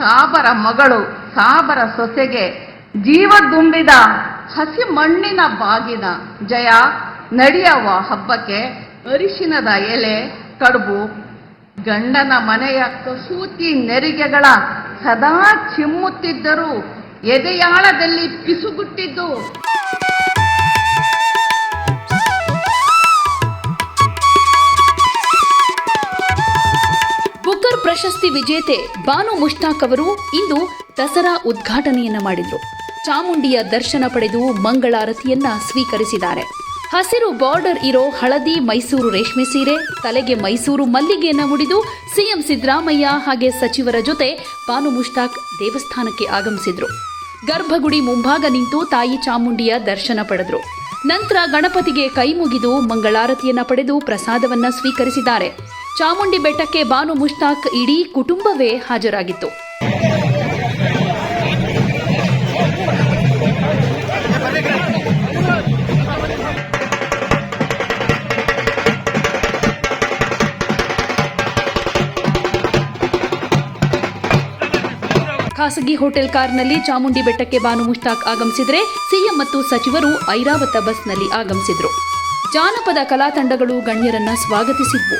ಸಾಬರ ಮಗಳು, ಸಾಬರ ಸೊಸೆಗೆ ಜೀವ ದುಂಬಿದ ಹಸಿ ಮಣ್ಣಿನ ಬಾಗಿನ. ಜಯ, ನಡೆಯವ ಹಬ್ಬಕ್ಕೆ ಅರಿಶಿನದ ಎಲೆ, ಕಡುಬು, ಗಂಡನ ಮನೆಯ ಕಸೂತಿ ನೆರಿಗೆಗಳ ಸದಾ ಚಿಮ್ಮುತ್ತಿದ್ದರೂ ಎದೆಯಾಳದಲ್ಲಿ ಪಿಸುಗುಟ್ಟಿದ್ದು. ಪ್ರಶಸ್ತಿ ವಿಜೇತೆ ಬಾನು ಮುಷ್ತಾಕ್ ಅವರು ಇಂದು ದಸರಾ ಉದ್ಘಾಟನೆಯನ್ನ ಮಾಡಿದ್ರು. ಚಾಮುಂಡಿಯ ದರ್ಶನ ಪಡೆದು ಮಂಗಳಾರತಿಯನ್ನ ಸ್ವೀಕರಿಸಿದ್ದಾರೆ. ಹಸಿರು ಬಾರ್ಡರ್ ಇರೋ ಹಳದಿ ಮೈಸೂರು ರೇಷ್ಮೆ ಸೀರೆ, ತಲೆಗೆ ಮೈಸೂರು ಮಲ್ಲಿಗೆಯನ್ನ ಮುಡಿದು ಸಿಎಂ ಸಿದ್ದರಾಮಯ್ಯ ಹಾಗೆ ಸಚಿವರ ಜೊತೆ ಬಾನು ಮುಷ್ತಾಕ್ ದೇವಸ್ಥಾನಕ್ಕೆ ಆಗಮಿಸಿದ್ರು. ಗರ್ಭಗುಡಿ ಮುಂಭಾಗ ನಿಂತು ತಾಯಿ ಚಾಮುಂಡಿಯ ದರ್ಶನ ಪಡೆದ್ರು. ನಂತರ ಗಣಪತಿಗೆ ಕೈ ಮುಗಿದು ಮಂಗಳಾರತಿಯನ್ನ ಪಡೆದು ಪ್ರಸಾದವನ್ನ ಸ್ವೀಕರಿಸಿದ್ದಾರೆ. ಚಾಮುಂಡಿ ಬೆಟ್ಟಕ್ಕೆ ಬಾನು ಮುಷ್ತಾಕ್ ಇಡೀ ಕುಟುಂಬವೇ ಹಾಜರಾಗಿತ್ತು. ಖಾಸಗಿ ಹೋಟೆಲ್ ಕಾರ್ನಲ್ಲಿ ಚಾಮುಂಡಿ ಬೆಟ್ಟಕ್ಕೆ ಬಾನು ಮುಷ್ತಾಕ್ ಆಗಮಿಸಿದರೆ ಸಿಎಂ ಮತ್ತು ಸಚಿವರು ಐರಾವತ ಬಸ್ನಲ್ಲಿ ಆಗಮಿಸಿದರು. ಜಾನಪದ ಕಲಾ ತಂಡಗಳು ಗಣ್ಯರನ್ನ ಸ್ವಾಗತಿಸಿದ್ವು.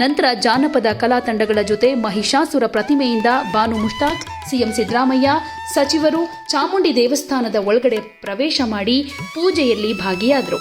ನಂತರ ಜಾನಪದ ಕಲಾ ತಂಡಗಳ ಜೊತೆ ಮಹಿಷಾಸುರ ಪ್ರತಿಮೆಯಿಂದ ಬಾನು ಮುಷ್ತಾಕ್, ಸಿಎಂ ಸಿದ್ದರಾಮಯ್ಯ, ಸಚಿವರು ಚಾಮುಂಡಿ ದೇವಸ್ಥಾನದ ಒಳಗಡೆ ಪ್ರವೇಶ ಮಾಡಿ ಪೂಜೆಯಲ್ಲಿ ಭಾಗಿಯಾದರು.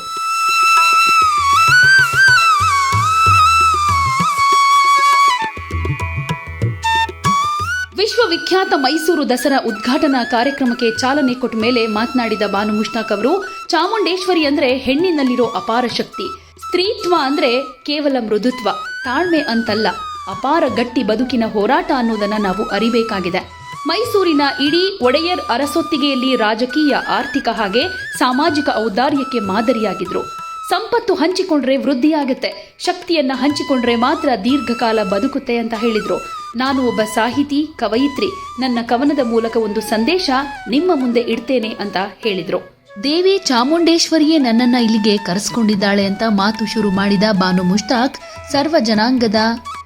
ವಿಶ್ವವಿಖ್ಯಾತ ಮೈಸೂರು ದಸರಾ ಉದ್ಘಾಟನಾ ಕಾರ್ಯಕ್ರಮಕ್ಕೆ ಚಾಲನೆ ಕೊಟ್ಟ ಮೇಲೆ ಮಾತನಾಡಿದ ಬಾನು ಮುಷ್ತಾಕ್ ಅವರು, ಚಾಮುಂಡೇಶ್ವರಿ ಅಂದ್ರೆ ಹೆಣ್ಣಿನಲ್ಲಿರೋ ಅಪಾರ ಶಕ್ತಿ. ಸ್ತ್ರೀತ್ವ ಅಂದ್ರೆ ಕೇವಲ ಮೃದುತ್ವ, ತಾಳ್ಮೆ ಅಂತಲ್ಲ, ಅಪಾರ ಗಟ್ಟಿ ಬದುಕಿನ ಹೋರಾಟ ಅನ್ನೋದನ್ನ ನಾವು ಅರಿಬೇಕಾಗಿದೆ. ಮೈಸೂರಿನ ಇಡೀ ಒಡೆಯರ್ ಅರಸೊತ್ತಿಗೆಯಲ್ಲಿ ರಾಜಕೀಯ, ಆರ್ಥಿಕ ಹಾಗೆ ಸಾಮಾಜಿಕ ಔದಾರ್ಯಕ್ಕೆ ಮಾದರಿಯಾಗಿದ್ರು. ಸಂಪತ್ತು ಹಂಚಿಕೊಂಡ್ರೆ ವೃದ್ಧಿಯಾಗುತ್ತೆ, ಶಕ್ತಿಯನ್ನ ಹಂಚಿಕೊಂಡ್ರೆ ಮಾತ್ರ ದೀರ್ಘಕಾಲ ಬದುಕುತ್ತೆ ಅಂತ ಹೇಳಿದ್ರು. ನಾನು ಒಬ್ಬ ಸಾಹಿತಿ, ಕವಯಿತ್ರಿ, ನನ್ನ ಕವನದ ಮೂಲಕ ಒಂದು ಸಂದೇಶ ನಿಮ್ಮ ಮುಂದೆ ಇಡ್ತೇನೆ ಅಂತ ಹೇಳಿದ್ರು. ದೇವಿ ಚಾಮುಂಡೇಶ್ವರಿಯೇ ನನ್ನನ್ನ ಇಲ್ಲಿಗೆ ಕರೆಸ್ಕೊಂಡಿದ್ದಾಳೆ ಅಂತ ಮಾತು ಶುರು ಮಾಡಿದ ಬಾನು ಮುಷ್ತಾಕ್, ಸರ್ವ ಜನಾಂಗದ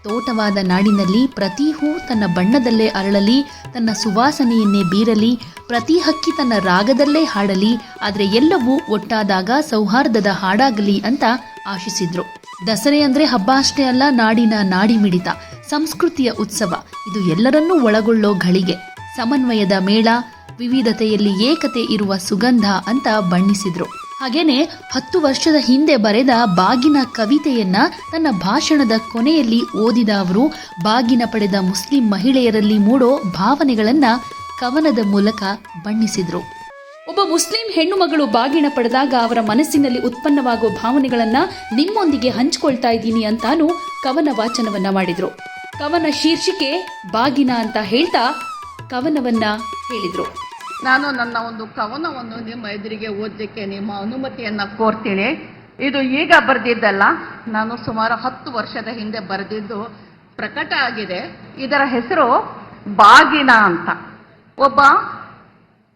ತೋಟವಾದ ನಾಡಿನಲ್ಲಿ ಪ್ರತಿ ಹೂ ತನ್ನ ಬಣ್ಣದಲ್ಲೇ ಅರಳಲಿ, ತನ್ನ ಸುವಾಸನೆಯನ್ನೇ ಬೀರಲಿ, ಪ್ರತಿ ಹಕ್ಕಿ ತನ್ನ ರಾಗದಲ್ಲೇ ಹಾಡಲಿ, ಆದರೆ ಎಲ್ಲವೂ ಒಟ್ಟಾದಾಗ ಸೌಹಾರ್ದದ ಹಾಡಾಗಲಿ ಅಂತ ಆಶಿಸಿದ್ರು. ದಸರೆ ಅಂದ್ರೆ ಹಬ್ಬ ಅಷ್ಟೇ ಅಲ್ಲ, ನಾಡಿನ ನಾಡಿ ಮಿಡಿತ, ಸಂಸ್ಕೃತಿಯ ಉತ್ಸವ. ಇದು ಎಲ್ಲರನ್ನೂ ಒಳಗೊಳ್ಳೋ ಘಳಿಗೆ. ಸಮನ್ವಯದ ಮೇಳ ವಿವಿಧತೆಯಲ್ಲಿ ಏಕತೆ ಇರುವ ಸುಗಂಧ ಅಂತ ಬಣ್ಣಿಸಿದ್ರು. ಹಾಗೇನೆ ಹತ್ತು ವರ್ಷದ ಹಿಂದೆ ಬರೆದ ಬಾಗಿನ ಕವಿತೆಯನ್ನ ತನ್ನ ಭಾಷಣದ ಕೊನೆಯಲ್ಲಿ ಓದಿದ ಅವರು, ಬಾಗಿನ ಪಡೆದ ಮುಸ್ಲಿಂ ಮಹಿಳೆಯರಲ್ಲಿ ಮೂಡೋ ಭಾವನೆಗಳನ್ನ ಕವನದ ಮೂಲಕ ಬಣ್ಣಿಸಿದ್ರು. ಒಬ್ಬ ಮುಸ್ಲಿಂ ಹೆಣ್ಣು ಮಗಳು ಬಾಗಿನ ಪಡೆದಾಗ ಅವರ ಮನಸ್ಸಿನಲ್ಲಿ ಉತ್ಪನ್ನವಾಗುವ ಭಾವನೆಗಳನ್ನ ನಿಮ್ಮೊಂದಿಗೆ ಹಂಚಿಕೊಳ್ತಾ ಇದ್ದೀನಿ ಅಂತಾನು ಕವನ ವಾಚನವನ್ನ ಮಾಡಿದ್ರು. ಕವನ ಶೀರ್ಷಿಕೆ ಬಾಗಿನ ಅಂತ ಹೇಳ್ತಾ ಕವನವನ್ನ ಹೇಳಿದ್ರು. ನಾನು ನನ್ನ ಒಂದು ಕವನವನ್ನು ನಿಮ್ಮ ಎದುರಿಗೆ ಓದಲಿಕ್ಕೆ ನಿಮ್ಮ ಅನುಮತಿಯನ್ನು ಕೋರ್ತೀನಿ. ಇದು ಈಗ ಬರೆದಿದ್ದಲ್ಲ, ನಾನು ಸುಮಾರು ಹತ್ತು ವರ್ಷದ ಹಿಂದೆ ಬರೆದಿದ್ದು ಪ್ರಕಟ ಆಗಿದೆ. ಇದರ ಹೆಸರು ಬಾಗಿನ ಅಂತ. ಒಬ್ಬ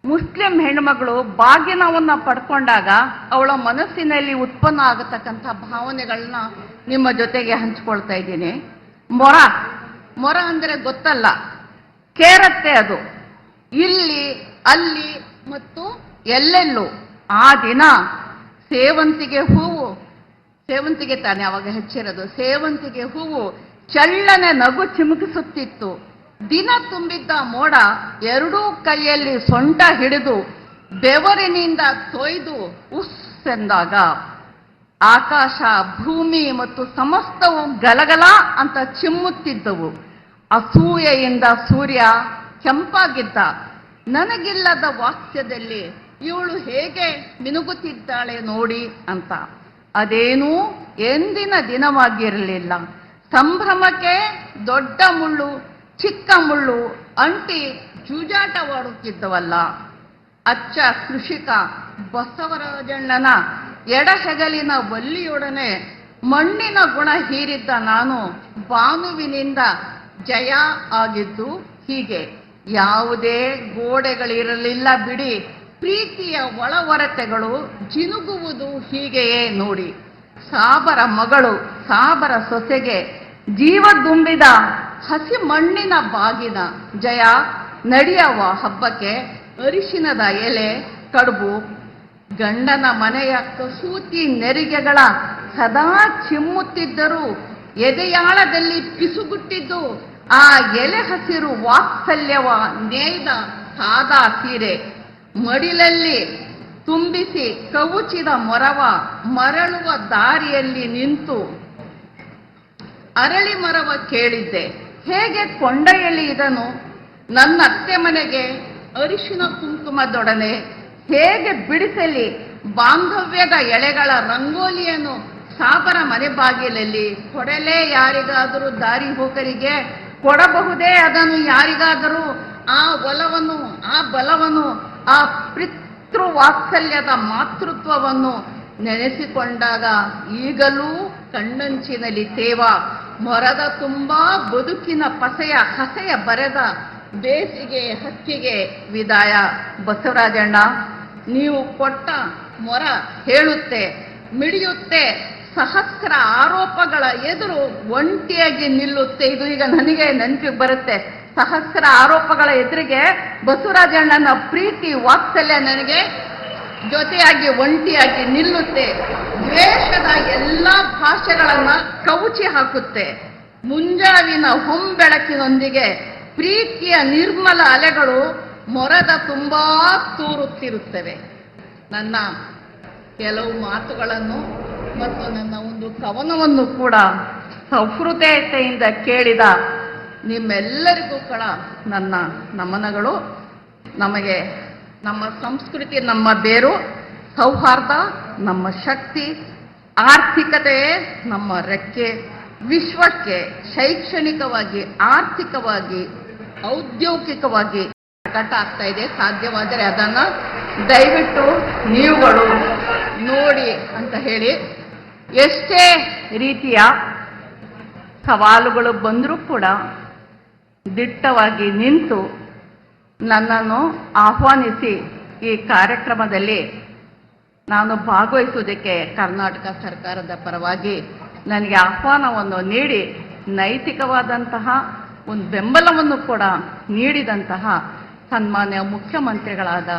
ಮುಸ್ಲಿಂ ಹೆಣ್ಮಗಳು ಬಾಗಿನವನ್ನ ಪಡ್ಕೊಂಡಾಗ ಅವಳ ಮನಸ್ಸಿನಲ್ಲಿ ಉತ್ಪನ್ನ ಆಗತಕ್ಕಂಥ ಭಾವನೆಗಳನ್ನ ನಿಮ್ಮ ಜೊತೆಗೆ ಹಂಚ್ಕೊಳ್ತಾ ಇದ್ದೀನಿ. ಮೊರ ಮೊರ ಅಂದ್ರೆ ಗೊತ್ತಲ್ಲ, ಕೇರತ್ತೆ ಅದು. ಇಲ್ಲಿ ಅಲ್ಲಿ ಮತ್ತು ಎಲ್ಲೆಲ್ಲೂ ಆ ದಿನ ಸೇವಂತಿಗೆ ಹೂವು, ಸೇವಂತಿಗೆ ತಾನೆ ಅವಾಗ ಹೆಚ್ಚಿರೋದು. ಸೇವಂತಿಗೆ ಹೂವು ಚಳ್ಳನೆ ನಗು ಚಿಮುಕಿಸುತ್ತಿತ್ತು. ದಿನ ತುಂಬಿದ್ದ ಮೋಡ ಎರಡೂ ಕೈಯಲ್ಲಿ ಸೊಂಟ ಹಿಡಿದು ಬೆವರಿನಿಂದ ತೊಯ್ದು ಉಸ್ ಎಂದಾಗ ಆಕಾಶ, ಭೂಮಿ ಮತ್ತು ಸಮಸ್ತವು ಗಲಗಲ ಅಂತ ಚಿಮ್ಮುತ್ತಿದ್ದವು. ಅಸೂಯೆಯಿಂದ ಸೂರ್ಯ ಕೆಂಪಾಗಿದ್ದ. ನನಗಿಲ್ಲದ ವಾಕ್ಯದಲ್ಲಿ ಇವಳು ಹೇಗೆ ಮಿನುಗುತ್ತಿದ್ದಾಳೆ ನೋಡಿ ಅಂತ. ಅದೇನೂ ಎಂದಿನ ದಿನವಾಗಿರಲಿಲ್ಲ. ಸಂಭ್ರಮಕ್ಕೆ ದೊಡ್ಡ ಮುಳ್ಳು, ಚಿಕ್ಕ ಮುಳ್ಳು, ಅಂಟಿ ಜೂಜಾಟವಾಡುತ್ತಿದ್ದವಲ್ಲ ಅಚ್ಚ ಕೃಷಿಕ ಬಸವರಾಜಣ್ಣನ ಎಡಹೆಗಲಿನ ಬಲ್ಲಿಯೊಡನೆ ಮಣ್ಣಿನ ಗುಣ ಹೀರಿದ್ದ ನಾನು ಬಾನುವಿನಿಂದ ಜಯ ಆಗಿದ್ದು ಹೀಗೆ. ಯಾವುದೇ ಗೋಡೆಗಳಿರಲಿಲ್ಲ ಬಿಡಿ. ಪ್ರೀತಿಯ ಒಳವರತೆಗಳು ಜಿನುಗುವುದು ಹೀಗೆಯೇ ನೋಡಿ. ಸಾಬರ ಮಗಳು, ಸಾಬರ ಸೊಸೆಗೆ ಜೀವ ದುಂಬಿದ ಹಸಿ ಮಣ್ಣಿನ ಬಾಗಿನ. ಜಯ ನಡೆಯವ ಹಬ್ಬಕ್ಕೆ ಅರಿಶಿನದ ಎಲೆ, ಕಡುಬು, ಗಂಡನ ಮನೆಯ ಕಸೂತಿ ನೆರಿಗೆಗಳ ಸದಾ ಚಿಮ್ಮುತ್ತಿದ್ದರೂ ಎದೆಯಾಳದಲ್ಲಿ ಪಿಸುಗುಟ್ಟಿದ್ದು ಆ ಎಲೆ ಹಸಿರು ವಾತ್ಸಲ್ಯವ ನೇಯ್ದ ಸಾದಾ ಸೀರೆ. ಮಡಿಲಲ್ಲಿ ತುಂಬಿಸಿ ಕವುಚಿದ ಮೊರವ ಮರಳುವ ದಾರಿಯಲ್ಲಿ ನಿಂತು ಅರಳಿ ಮರವ ಕೇಳಿದ್ದೆ. ಹೇಗೆ ಕೊಂಡೊಯ್ಯಲಿ ಇದನು? ನನ್ನ ಅತ್ತೆ ಮನೆಗೆ ಅರಿಶಿನ ಕುಂಕುಮದೊಡನೆ ಹೇಗೆ ಬಿಡಿಸಲಿ? ಬಾಂಧವ್ಯದ ಎಳೆಗಳ ರಂಗೋಲಿಯನ್ನು ಸಾಬರ ಮನೆ ಬಾಗಿಲಲ್ಲಿ ಕೊಡಲೇ ಯಾರಿಗಾದರೂ ದಾರಿ ಹೋಗರಿಗೆ ಕೊಡಬಹುದೇ ಅದನ್ನು ಯಾರಿಗಾದರೂ ಆ ಒಲವನ್ನು, ಆ ಬಲವನ್ನು, ಆ ಪಿತೃ ವಾತ್ಸಲ್ಯದ ಮಾತೃತ್ವವನ್ನು ನೆನೆಸಿಕೊಂಡಾಗ ಈಗಲೂ ಕಣ್ಣಂಚಿನಲ್ಲಿ ತೇವ. ಮೊರದ ತುಂಬಾ ಬದುಕಿನ ಪಸೆಯ ಹಸೆಯ ಬರೆದ ಬೇಸಿಗೆ ಹಕ್ಕಿಗೆ ವಿದಾಯ. ಬಸವರಾಜಣ್ಣ, ನೀವು ಕೊಟ್ಟ ಮೊರ ಹೇಳುತ್ತೆ, ಮಿಡಿಯುತ್ತೆ. ಸಹಸ್ರ ಆರೋಪಗಳ ಎದುರು ಒಂಟಿಯಾಗಿ ನಿಲ್ಲುತ್ತೆ. ಇದು ಈಗ ನನಗೆ ನೆನಪಿಗೆ ಬರುತ್ತೆ. ಸಹಸ್ರ ಆರೋಪಗಳ ಎದುರಿಗೆ ಬಸವರಾಜಣ್ಣನ ಪ್ರೀತಿ ವಾತ್ಸಲ್ಯ ನನಗೆ ಜೊತೆಯಾಗಿ ಒಂಟಿಯಾಗಿ ನಿಲ್ಲುತ್ತೆ. ದ್ವೇಷದ ಎಲ್ಲ ಭಾಷೆಗಳನ್ನ ಕವುಚಿ ಹಾಕುತ್ತೆ. ಮುಂಜಾವಿನ ಹೊಂಬೆಳಕಿನೊಂದಿಗೆ ಪ್ರೀತಿಯ ನಿರ್ಮಲ ಅಲೆಗಳು ಮೊರದ ತುಂಬಾ ತೂರುತ್ತಿರುತ್ತವೆ. ನನ್ನ ಕೆಲವು ಮಾತುಗಳನ್ನು ಮತ್ತು ನನ್ನ ಒಂದು ಕವನವನ್ನು ಕೂಡ ಸೌಹೃದಯತೆಯಿಂದ ಕೇಳಿದ ನಿಮ್ಮೆಲ್ಲರಿಗೂ ಕೂಡ ನನ್ನ ನಮನಗಳು. ನಮಗೆ ನಮ್ಮ ಸಂಸ್ಕೃತಿ ನಮ್ಮ ಬೇರು, ಸೌಹಾರ್ದ, ನಮ್ಮ ಶಕ್ತಿ, ಆರ್ಥಿಕತೆ, ನಮ್ಮ ರೆಕ್ಕೆ, ವಿಶ್ವಕ್ಕೆ ಶೈಕ್ಷಣಿಕವಾಗಿ, ಆರ್ಥಿಕವಾಗಿ, ಔದ್ಯೋಗಿಕವಾಗಿ ಪ್ರಕಟ ಆಗ್ತಾ ಇದೆ. ಸಾಧ್ಯವಾದರೆ ಅದನ್ನು ದಯವಿಟ್ಟು ನೀವುಗಳು ನೋಡಿ ಅಂತ ಹೇಳಿ. ಎಷ್ಟೇ ರೀತಿಯ ಸವಾಲುಗಳು ಬಂದರೂ ಕೂಡ ದಿಟ್ಟವಾಗಿ ನಿಂತು ನನ್ನನ್ನು ಆಹ್ವಾನಿಸಿ ಈ ಕಾರ್ಯಕ್ರಮದಲ್ಲಿ ನಾನು ಭಾಗವಹಿಸುವುದಕ್ಕೆ ಕರ್ನಾಟಕ ಸರ್ಕಾರದ ಪರವಾಗಿ ನನಗೆ ಆಹ್ವಾನವನ್ನು ನೀಡಿ, ನೈತಿಕವಾದಂತಹ ಒಂದು ಬೆಂಬಲವನ್ನು ಕೂಡ ನೀಡಿದಂತಹ ಸನ್ಮಾನ್ಯ ಮುಖ್ಯಮಂತ್ರಿಗಳಾದ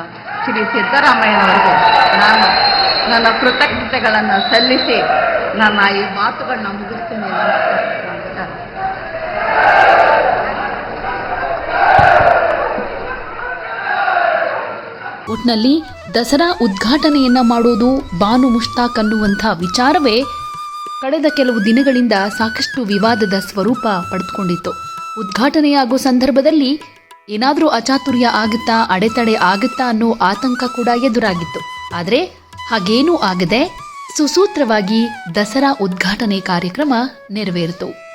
ಶ್ರೀ ಸಿದ್ದರಾಮಯ್ಯನವರಿಗೆ ನಾನು ನನ್ನ ಕೃತಜ್ಞತೆಗಳನ್ನು ಸಲ್ಲಿಸಿ ನನ್ನ ಈ ಮಾತುಗಳನ್ನ ಮುಗಿಸ್ತೀನಿ ಒಟ್ನಲ್ಲಿ ದಸರಾ ಉದ್ಘಾಟನೆಯನ್ನ ಮಾಡೋದು ಬಾನು ಮುಷ್ತಾಕ್ ಅನ್ನುವಂಥ ವಿಚಾರವೇ ಕಳೆದ ಕೆಲವು ದಿನಗಳಿಂದ ಸಾಕಷ್ಟು ವಿವಾದದ ಸ್ವರೂಪ ಪಡೆದುಕೊಂಡಿತ್ತು. ಉದ್ಘಾಟನೆಯಾಗೋ ಸಂದರ್ಭದಲ್ಲಿ ಏನಾದರೂ ಅಚಾತುರ್ಯ ಆಗುತ್ತಾ, ಅಡೆತಡೆ ಆಗುತ್ತಾ ಅನ್ನೋ ಆತಂಕ ಕೂಡ ಎದುರಾಗಿತ್ತು. ಆದರೆ ಹಾಗೇನೂ ಆಗದೆ ಸುಸೂತ್ರವಾಗಿ ದಸರಾ ಉದ್ಘಾಟನೆ ಕಾರ್ಯಕ್ರಮ ನೆರವೇರಿತು.